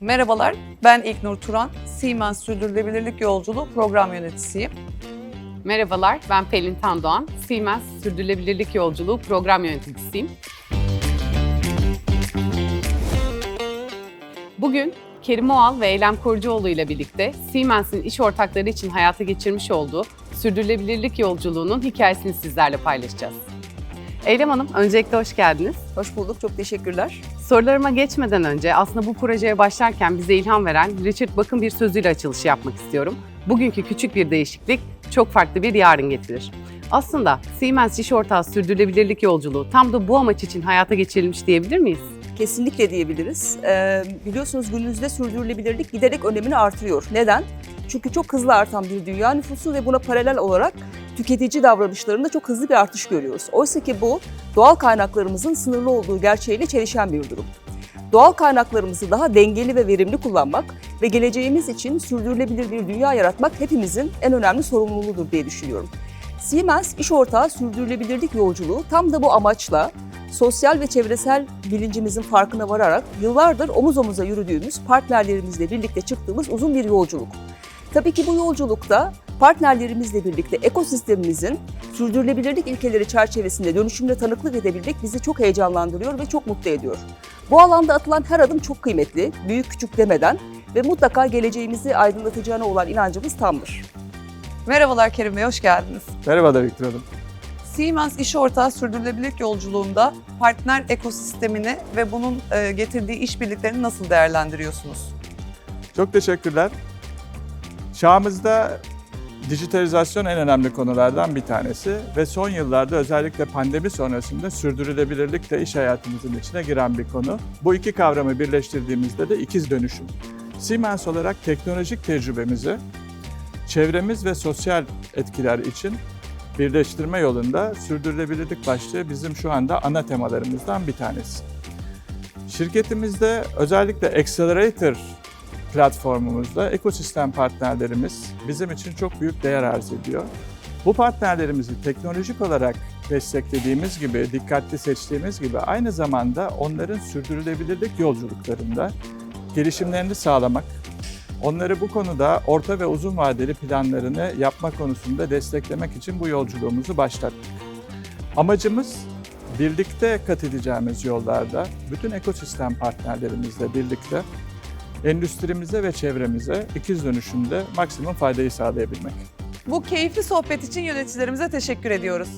Merhabalar, ben İlknur Turan. Siemens Sürdürülebilirlik Yolculuğu Program Yöneticisiyim. Merhabalar, ben Pelin Tandoğan. Siemens Sürdürülebilirlik Yolculuğu Program Yöneticisiyim. Bugün Kerim Oğal ve Eylem Korucuoğlu ile birlikte Siemens'in iş ortakları için hayata geçirmiş olduğu sürdürülebilirlik yolculuğunun hikayesini sizlerle paylaşacağız. Eylem Hanım, öncelikle hoş geldiniz. Hoş bulduk, çok teşekkürler. Sorularıma geçmeden önce aslında bu projeye başlarken bize ilham veren Richard Bach'ın bir sözüyle açılışı yapmak istiyorum. Bugünkü küçük bir değişiklik çok farklı bir yarın getirir. Aslında Siemens iş ortağı sürdürülebilirlik yolculuğu tam da bu amaç için hayata geçirilmiş diyebilir miyiz? Kesinlikle diyebiliriz. Ee, biliyorsunuz günümüzde sürdürülebilirlik giderek önemini artırıyor. Neden? Çünkü çok hızlı artan bir dünya nüfusu ve buna paralel olarak tüketici davranışlarında çok hızlı bir artış görüyoruz. Oysa ki bu doğal kaynaklarımızın sınırlı olduğu gerçeğiyle çelişen bir durum. Doğal kaynaklarımızı daha dengeli ve verimli kullanmak ve geleceğimiz için sürdürülebilir bir dünya yaratmak hepimizin en önemli sorumluluğudur diye düşünüyorum. Siemens iş ortağı sürdürülebilirlik yolculuğu tam da bu amaçla sosyal ve çevresel bilincimizin farkına vararak yıllardır omuz omuza yürüdüğümüz partnerlerimizle birlikte çıktığımız uzun bir yolculuk. Tabii ki bu yolculukta partnerlerimizle birlikte ekosistemimizin sürdürülebilirlik ilkeleri çerçevesinde dönüşümle tanıklık edebilmek bizi çok heyecanlandırıyor ve çok mutlu ediyor. Bu alanda atılan her adım çok kıymetli, büyük küçük demeden ve mutlaka geleceğimizi aydınlatacağına olan inancımız tamdır. Merhabalar Kerim Bey, hoş geldiniz. Merhabalar Victor Hanım. Siemens iş ortağı sürdürülebilirlik yolculuğunda partner ekosistemini ve bunun e, getirdiği işbirliklerini nasıl değerlendiriyorsunuz? Çok teşekkürler. Çağımızda dijitalizasyon en önemli konulardan bir tanesi ve son yıllarda özellikle pandemi sonrasında sürdürülebilirlik de iş hayatımızın içine giren bir konu. Bu iki kavramı birleştirdiğimizde de ikiz dönüşüm. Siemens olarak teknolojik tecrübemizi çevremiz ve sosyal etkiler için birleştirme yolunda sürdürülebilirlik başlığı bizim şu anda ana temalarımızdan bir tanesi. Şirketimizde özellikle Accelerator platformumuzda ekosistem partnerlerimiz bizim için çok büyük değer arz ediyor. Bu partnerlerimizi teknolojik olarak desteklediğimiz gibi, dikkatli seçtiğimiz gibi aynı zamanda onların sürdürülebilirlik yolculuklarında gelişimlerini sağlamak, onları bu konuda orta ve uzun vadeli planlarını yapma konusunda desteklemek için bu yolculuğumuzu başlattık. Amacımız birlikte kat edeceğimiz yollarda bütün ekosistem partnerlerimizle birlikte endüstrimize ve çevremize ikiz dönüşümde maksimum faydayı sağlayabilmek. Bu keyifli sohbet için yöneticilerimize teşekkür ediyoruz.